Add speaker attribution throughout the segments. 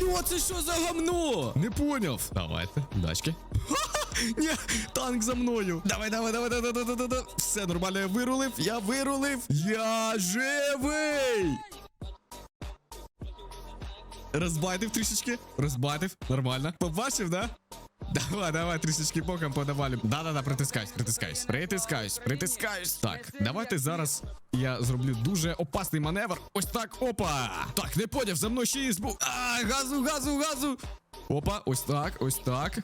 Speaker 1: Алло, це що за гамно? Не поняв. Давайте, дачки. Ні, танк за мною. Давай, давай, давай, давай, давай, давай, давай. Все нормально, я вирулив, я вирулив. Я живий. Розбайтив трішечки. Розбайтив. Нормально. Побачив, да? Давай, давай, трішечки боком подавали. Да-да-да, притискаюсь, притискаюсь. Притискаюсь, притискаюсь. Так, давайте зараз я зроблю дуже опасний маневр. Ось так, опа! Так, не подяв, за мною ще є збу. А, газу, газу, газу. Опа, ось так, ось так.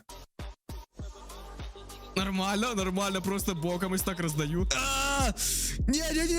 Speaker 1: Нормально, нормально, просто боком ось так роздаю. Ні, ні, ні, ні,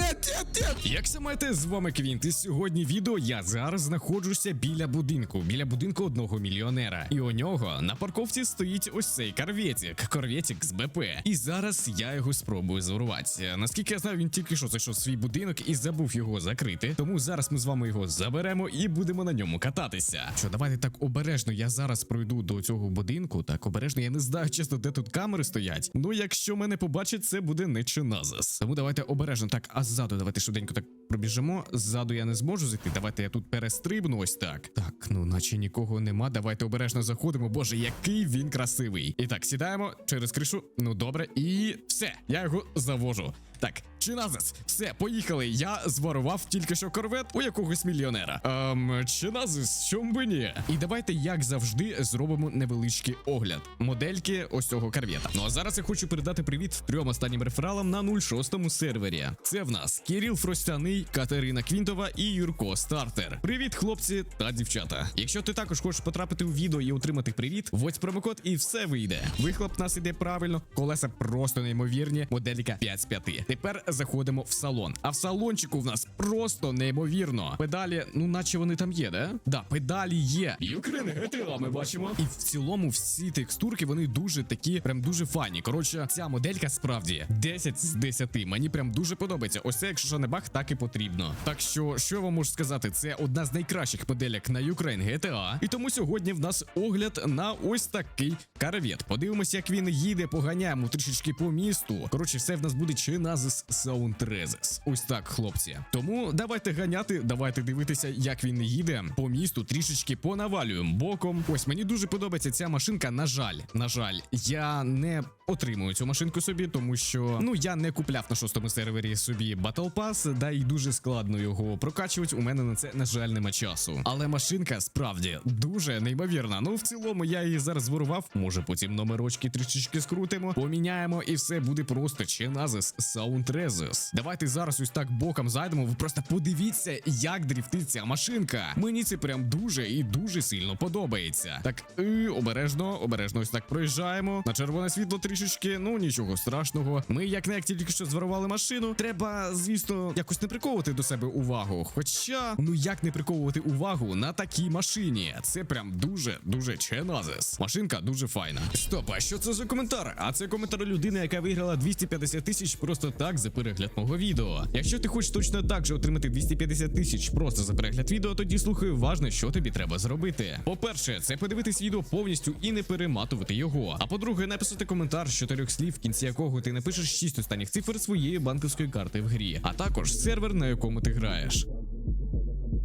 Speaker 1: ні. Як самете, з вами Квінт, і сьогодні відео я зараз знаходжуся біля будинку, біля будинку одного мільйонера. І у нього на парковці стоїть ось цей корветик, корветик з БП. І зараз я його спробую зорувати. Наскільки я знаю, він тільки що зайшов в свій будинок і забув його закрити. Тому зараз ми з вами його заберемо і будемо на ньому кататися. Що, давайте так обережно. Я зараз пройду до цього будинку. Так обережно, я не знаю, чесно, де тут камери стоять. Ну, якщо мене побачить, це буде не чиназис. Тому давайте обережно. Так, а ззаду давайте швиденько так пробіжимо. Ззаду я не зможу зайти. Давайте я тут перестрибну ось так. Так, ну наче нікого нема. Давайте обережно заходимо. Боже, який він красивий. І так, сідаємо через кришу. Ну добре, і все, я його завожу. Так, Чиназис, все, поїхали. Я зворував тільки що корвет у якогось мільйонера. Ем, Чиназис, чому би ні? І давайте, як завжди, зробимо невеличкий огляд. Модельки ось цього корвета. Ну а зараз я хочу передати привіт трьом останнім рефералам на 06-му сервері. Це в нас Кирил Фростяний, Катерина Квінтова і Юрко Стартер. Привіт, хлопці та дівчата. Якщо ти також хочеш потрапити у відео і отримати привіт, вводь промокод і все вийде. Вихлоп нас іде правильно, колеса просто неймовірні, моделька 5 з 5. Тепер заходимо в салон. А в салончику в нас просто неймовірно. Педалі, ну наче вони там є, да? Да, педалі є. Юкрен GTA ми бачимо. І в цілому всі текстурки вони дуже такі, прям дуже фані. Коротше, ця моделька справді 10 з 10. Мені прям дуже подобається. Ось це, якщо що не баг, так і потрібно. Так що, що я вам можу сказати, це одна з найкращих моделек на Ukraine GTA. І тому сьогодні в нас огляд на ось такий карвет. Подивимося, як він їде, поганяємо трішечки по місту. Коротше, все в нас буде Чиназис Саунтрезес. Ось так, хлопці. Тому давайте ганяти, давайте дивитися, як він їде по місту, трішечки понавалюємо боком. Ось мені дуже подобається ця машинка. На жаль, на жаль, я не отримую цю машинку собі, тому що ну я не купляв на шостому сервері собі Battle Pass, да і дуже складно його прокачувати. У мене на це на жаль нема часу. Але машинка справді дуже неймовірна. Ну в цілому я її зараз зворував. Може потім номерочки трішечки скрутимо, поміняємо, і все буде просто Чиназис Саунтрезес. Давайте зараз ось так боком зайдемо. Ви просто подивіться, як дріфтить ця машинка. Мені це прям дуже і дуже сильно подобається. Так, і, обережно, обережно ось так проїжджаємо. На червоне світло трішечки. Ну нічого страшного. Ми як не як тільки що зворували машину. Треба, звісно, якось не приковувати до себе увагу. Хоча, ну як не приковувати увагу на такій машині? Це прям дуже дуже ченазис. Машинка дуже файна. Стоп, а що це за коментар? А це коментар людини, яка виграла 250 тисяч просто так за перегляд мого відео. Якщо ти хочеш точно так же отримати 250 тисяч просто за перегляд відео, тоді слухай уважно, що тобі треба зробити. По-перше, це подивитись відео повністю і не перематувати його. А по-друге, написати коментар з чотирьох слів, в кінці якого ти напишеш 6 останніх цифр своєї банківської карти в грі, а також сервер, на якому ти граєш.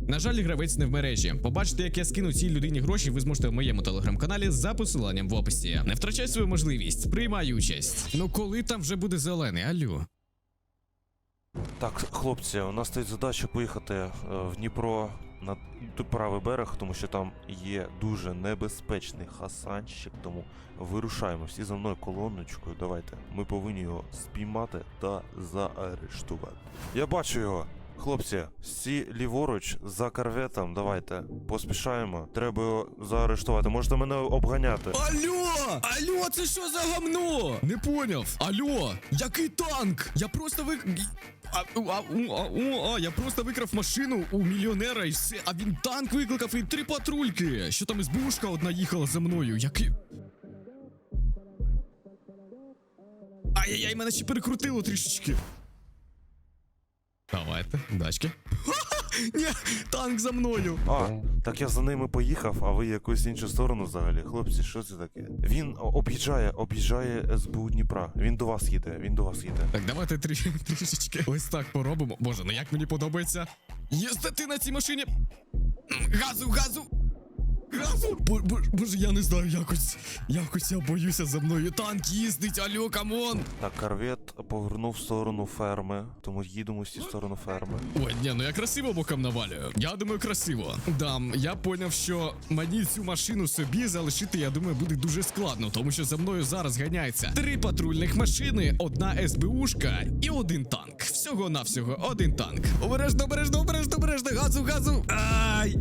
Speaker 1: На жаль, гравець не в мережі. Побачите, як я скину цій людині гроші, ви зможете в моєму телеграм-каналі за посиланням в описі. Не втрачай свою можливість, приймай участь. Ну коли там вже буде зелений, алло?
Speaker 2: Так, хлопці, у нас стоїть задача поїхати е, в Дніпро на правий берег, тому що там є дуже небезпечний хасанщик, тому вирушаємо всі за мною колоночкою. Давайте. Ми повинні його спіймати та заарештувати. Я бачу його. Хлопці, всі ліворуч за корветом, давайте поспішаємо. Треба його заарештувати. Можете мене обганяти.
Speaker 1: Алло! Алло, це що за гамно? Не поняв. Алло, який танк? Я просто ви. А, а, а, а, а, я просто викрав машину у мільйонера і все. А він танк викликав і три патрульки. Що там ізбушка одна їхала за мною? Який. Ай-яй-яй, мене ще перекрутило трішечки. Давайте, дачки. Ні, танк за мною.
Speaker 2: А, так я за ними поїхав, а ви якусь іншу сторону взагалі. Хлопці, що це таке? Він об'їжджає, об'їжджає СБУ Дніпра. Він до вас їде, він до вас їде.
Speaker 1: Так, давайте трі, трішечки ось так поробимо. Боже, ну як мені подобається їздити на цій машині. Газу, газу! Газу! Бо- бо- Боже, я не знаю, якось. Якось я боюся за мною танк їздить, алло, камон!
Speaker 2: Так, корвет повернув в сторону ферми, тому їдемо всі в сторону ферми.
Speaker 1: Ой, ні, ну я красиво боком навалюю. Я думаю, красиво. Дам, я поняв, що мені цю машину собі залишити, я думаю, буде дуже складно, тому що за мною зараз ганяється три патрульних машини, одна СБУшка і один танк. Всього навсього один танк. Обережно, обережно, обережно, обережно, газу, газу. Ай!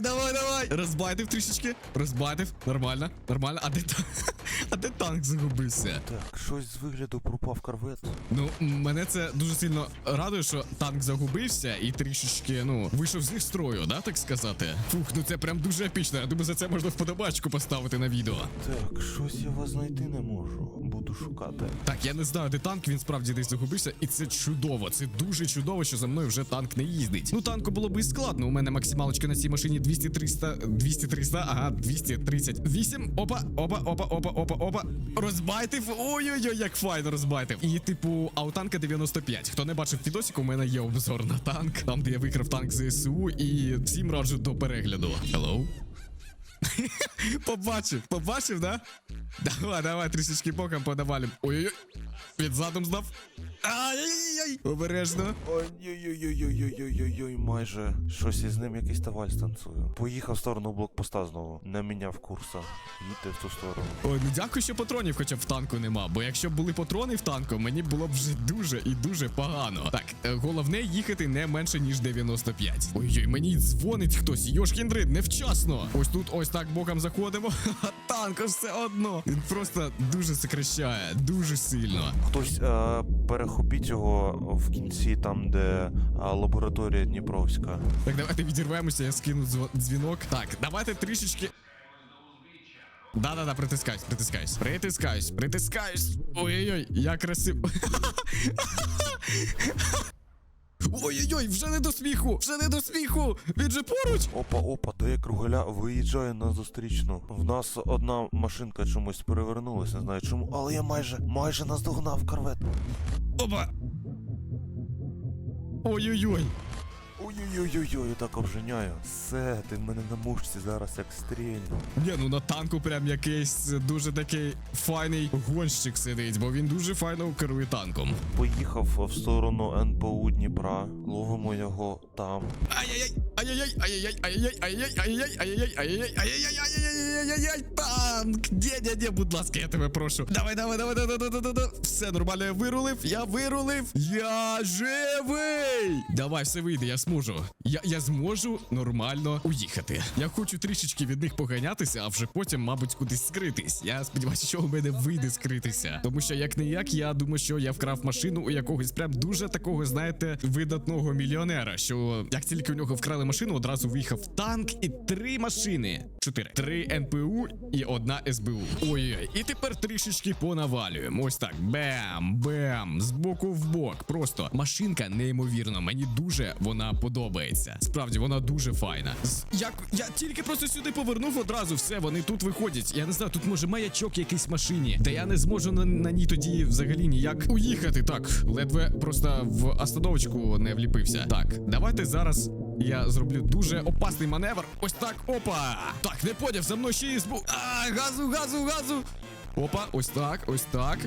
Speaker 1: Давай, давай, давай. Розбайтив трішечки. Розбайтив. Нормально, нормально. А де танк? А де танк загубився?
Speaker 2: Так, щось з вигляду пропав корвет.
Speaker 1: Ну, мене це дуже сильно радує, що танк загубився і трішечки, ну, вийшов з строю, да, так сказати. Фух, ну це прям дуже епічно. Я думаю, за це можна вподобачку поставити на відео.
Speaker 2: Так, щось я вас знайти не можу. Буду шукати.
Speaker 1: Так, я не знаю, де танк, він справді десь загубився, і це чудово. Це дуже чудово, що за мною вже танк не їздить. Ну, танку було би і складно. У мене максималочка на цій машині 200-300, 200-300, ага, 238. Опа, опа, опа, опа, опа, опа. Розбайтив. Ой-ой-ой, як файно розбайтив. І типу, а у танка 95. Хто не бачив відосик, у мене є обзор на танк, там де я викрав танк ЗСУ, і всім раджу до перегляду. Hello? Побачив, побачив, да? Давай, давай, трішечки боком подавалим. Ой-ой-ой. Від задом здав. Ай-яй-яй. Обережно.
Speaker 2: Ой-ой-ой-ой-ой-ой-ой-ой, майже щось із ним якийсь таваль станцює. Поїхав в сторону блокпоста знову. Не міняв курса. Їдьте в ту сторону.
Speaker 1: Ой, ну дякую, що патронів хоча б в танку нема. Бо якщо б були патрони в танку, мені було б вже дуже і дуже погано. Так, е, головне їхати не менше, ніж 95. Ой-ой, мені дзвонить хтось. Йошкіндрид, невчасно. Ось тут ось так боком заходимо. Танк все одно. Він просто дуже сокращає, дуже сильно.
Speaker 2: Хтось е, перехопіть його в кінці, там, де е, лабораторія Дніпровська.
Speaker 1: Так, давайте відірвемося, я скину дзвінок. Так, давайте трішечки. Да-да-да, притискаюсь, притискаюсь. Притискаюсь, притискаюсь. Ой-ой-ой, я красиво. Ой-ой-ой, вже не до сміху! Вже не до сміху! Він же поруч!
Speaker 2: Опа, опа, де кругаля виїжджає на зустрічну. В нас одна машинка чомусь перевернулася, не знаю чому, але я майже, майже наздогнав корвет.
Speaker 1: Опа! Ой-ой-ой!
Speaker 2: Ой-ой-ой-ой, так обженяю. Все, ти в мене на мушці зараз як стрільну.
Speaker 1: Ні, ну на танку прям якийсь дуже такий файний гонщик сидить, бо він дуже файно керує танком.
Speaker 2: Поїхав в сторону НПУ Дніпра, ловимо його там.
Speaker 1: Ай-яй-яй, ай-яй-яй, ай-яй-яй, ай-яй-яй, ай-яй-яй, ай-яй-яй, ай-яй-яй, ай-яй-яй, ай-яй-яй, ай-яй-яй, танк! Ні, ні, ні, будь ласка, я тебе прошу. Давай, давай, давай, давай, давай, давай, давай. Все нормально, я вирулив, я вирулив. Я живий! Давай, все вийде, я зможу. Я, я зможу нормально уїхати. Я хочу трішечки від них поганятися, а вже потім, мабуть, кудись скритись. Я сподіваюся, що у мене вийде скритися. Тому що як не як, я думаю, що я вкрав машину у якогось прям дуже такого, знаєте, видатного мільйонера. Що як тільки у нього вкрали машину, одразу виїхав танк і три машини. Чотири. Три НПУ і одна СБУ. Ой-ой, і тепер трішечки понавалюємо. Ось так. Бем, бем, з боку в бок. Просто машинка неймовірно. Мені дуже вона подобається. Справді, вона дуже файна. Як я тільки просто сюди повернув одразу, все, вони тут виходять. Я не знаю, тут може маячок якийсь машині. Та я не зможу на, на ній тоді взагалі ніяк уїхати. Так, ледве просто в остановочку не вліпився. Так, давайте зараз. Я зроблю дуже опасний маневр. Ось так. Опа! Так, не поняв, за мною ще і збу. А, газу, газу, газу. Опа, ось так, ось так.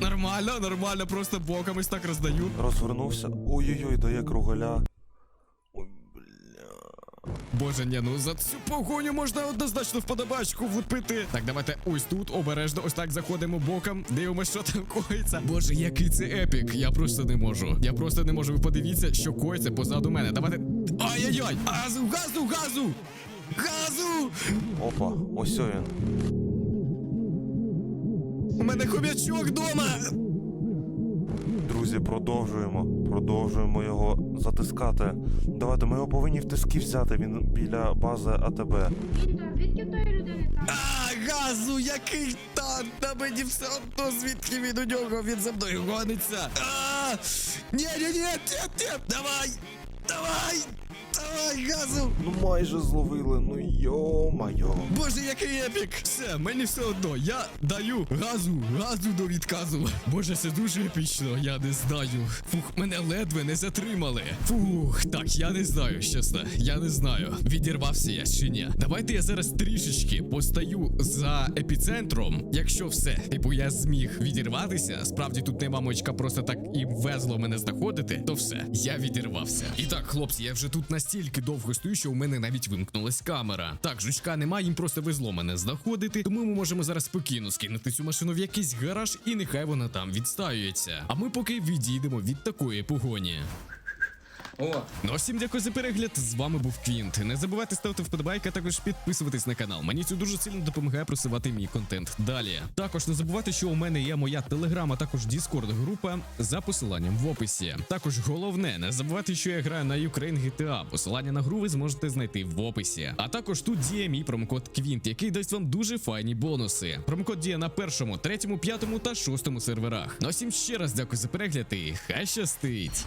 Speaker 1: Нормально, нормально, просто боком ось так роздаю.
Speaker 2: Розвернувся. Ой-ой-ой, дає кругаля.
Speaker 1: Боже, ні, ну за цю погоню можна однозначно вподобачку влупити. Так, давайте ось тут обережно, ось так заходимо боком. Дивимося, що там коїться. Боже, який це епік. Я просто не можу. Я просто не можу. Ви подивіться, що коїться позаду мене. Давайте. Ай-яй-яй! Газу, газу, газу! Газу!
Speaker 2: Опа, ось він.
Speaker 1: У мене хомячок вдома!
Speaker 2: Друзі, продовжуємо. Продовжуємо його затискати. Давайте, ми його повинні в тиски взяти. Він біля бази АТБ.
Speaker 3: Звідки тої людини там?
Speaker 1: А, газу, який танк! На мені все одно, звідки він у нього, він за мною гониться. А, ні, ні, ні, ні, ні, давай! Давай! Давай! газу!
Speaker 2: Ну майже зловили, ну йо-майо.
Speaker 1: Боже, який епік! Все, мені все одно. Я даю газу, газу до відказу. Боже, це дуже епічно, я не знаю. Фух, мене ледве не затримали. Фух, так, я не знаю, чесно. Я не знаю. Відірвався я чи ні. Давайте я зараз трішечки постаю за епіцентром. Якщо все, типу, я зміг відірватися. Справді тут нема мочка, просто так і везло мене знаходити, то все, я відірвався. І так, хлопці, я вже тут настільки довго стою, що у мене навіть вимкнулась камера. Так, жучка немає, їм просто везло мене знаходити, тому ми можемо зараз спокійно скинути цю машину в якийсь гараж, і нехай вона там відстаюється. А ми поки відійдемо від такої погоні.
Speaker 4: О,
Speaker 1: Ну, всім дякую за перегляд. З вами був Квінт. Не забувайте ставити вподобайки, а також підписуватись на канал. Мені це дуже сильно допомагає просувати мій контент. Далі. Також не забувайте, що у мене є моя телеграм, а також Discord група за посиланням в описі. Також головне, не забувайте, що я граю на Ukraine GTA. Посилання на гру ви зможете знайти в описі. А також тут діє мій промокод Квінт, який дасть вам дуже файні бонуси. Промокод діє на першому, третьому, п'ятому та шостому серверах. Ну всім ще раз дякую за перегляд і хай щастить!